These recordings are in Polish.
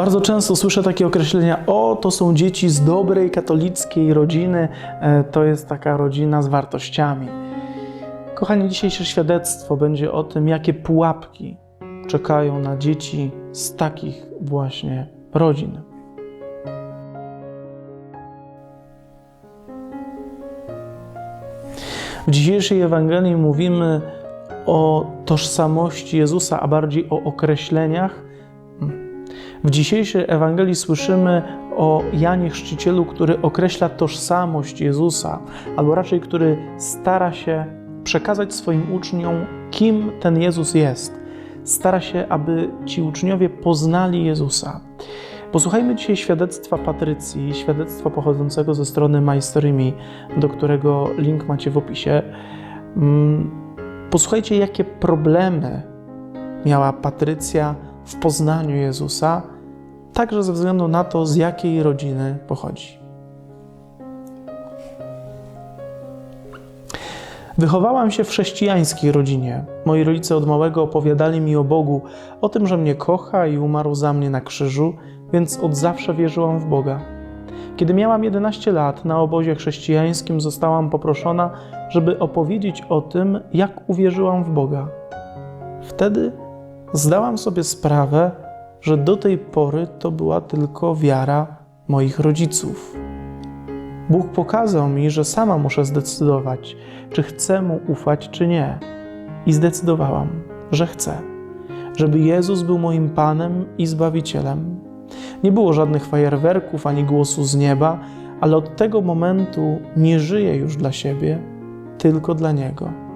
Bardzo często słyszę takie określenia: O, to są dzieci z dobrej katolickiej rodziny, e, to jest taka rodzina z wartościami. Kochani, dzisiejsze świadectwo będzie o tym, jakie pułapki czekają na dzieci z takich właśnie rodzin. W dzisiejszej Ewangelii mówimy o tożsamości Jezusa, a bardziej o określeniach. W dzisiejszej Ewangelii słyszymy o Janie Chrzcicielu, który określa tożsamość Jezusa, albo raczej który stara się przekazać swoim uczniom, kim ten Jezus jest. Stara się, aby ci uczniowie poznali Jezusa. Posłuchajmy dzisiaj świadectwa Patrycji, świadectwa pochodzącego ze strony MyStoryMe, do którego link macie w opisie. Mm, Posłuchajcie, jakie problemy miała Patrycja w poznaniu Jezusa, także ze względu na to, z jakiej rodziny pochodzi. Wychowałam się w chrześcijańskiej rodzinie. Moi rodzice od małego opowiadali mi o Bogu, o tym, że mnie kocha i umarł za mnie na krzyżu, więc od zawsze wierzyłam w Boga. Kiedy miałam 11 lat, na obozie chrześcijańskim zostałam poproszona, żeby opowiedzieć o tym, jak uwierzyłam w Boga. Wtedy zdałam sobie sprawę, że do tej pory to była tylko wiara moich rodziców. Bóg pokazał mi, że sama muszę zdecydować, czy chcę mu ufać, czy nie. I zdecydowałam, że chcę, żeby Jezus był moim Panem i Zbawicielem. Nie było żadnych fajerwerków ani głosu z nieba, ale od tego momentu nie żyję już dla siebie, tylko dla Niego.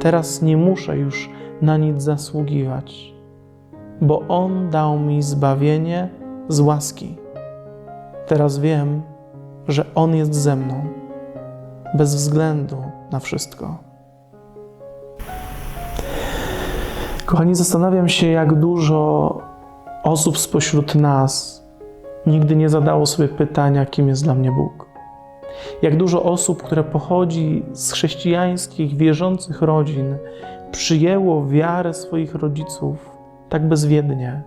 Teraz nie muszę już na nic zasługiwać, bo On dał mi zbawienie z łaski. Teraz wiem, że On jest ze mną, bez względu na wszystko. Kochani, zastanawiam się, jak dużo osób spośród nas nigdy nie zadało sobie pytania, kim jest dla mnie Bóg. Jak dużo osób, które pochodzi z chrześcijańskich, wierzących rodzin, przyjęło wiarę swoich rodziców tak bezwiednie.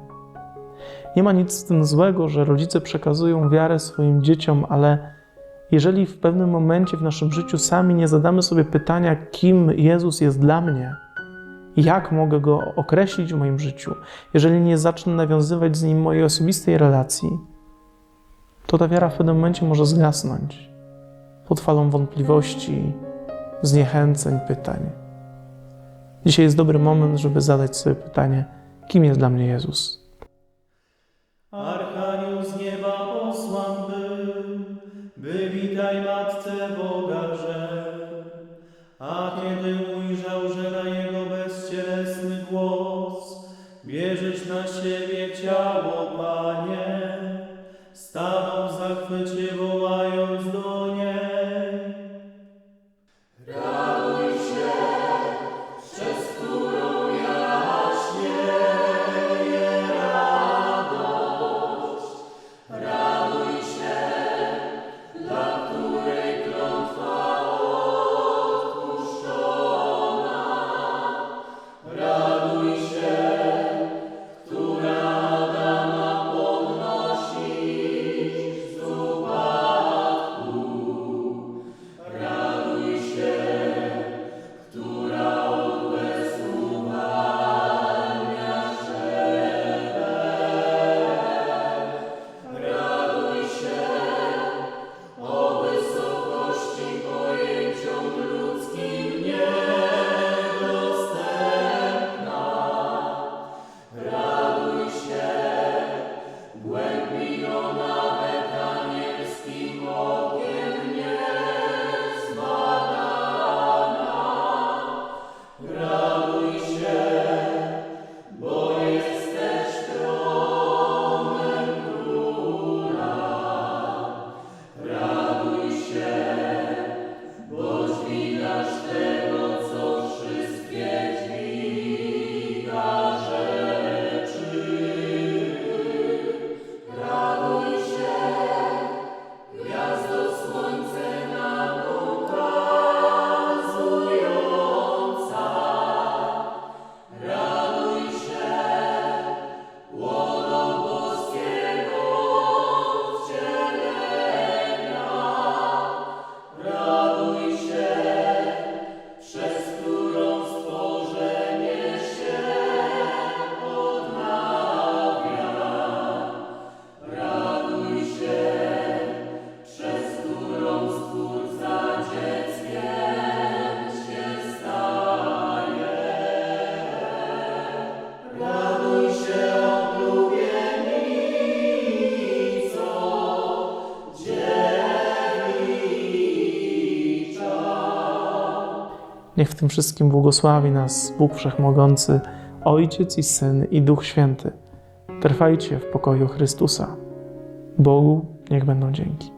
Nie ma nic z tym złego, że rodzice przekazują wiarę swoim dzieciom, ale jeżeli w pewnym momencie w naszym życiu sami nie zadamy sobie pytania, kim Jezus jest dla mnie, jak mogę go określić w moim życiu, jeżeli nie zacznę nawiązywać z nim mojej osobistej relacji, to ta wiara w pewnym momencie może zgasnąć pod falą wątpliwości, zniechęceń, pytań. Dzisiaj jest dobry moment, żeby zadać sobie pytanie, kim jest dla mnie Jezus. Archanioł z nieba posłan był, by witaj Matce Boga rzekł. A kiedy ujrzał, że na jego bezcielesny głos bierzesz na siebie ciało, Panie, Niech w tym wszystkim błogosławi nas Bóg Wszechmogący, Ojciec i Syn i Duch Święty. Trwajcie w pokoju Chrystusa. Bogu niech będą dzięki.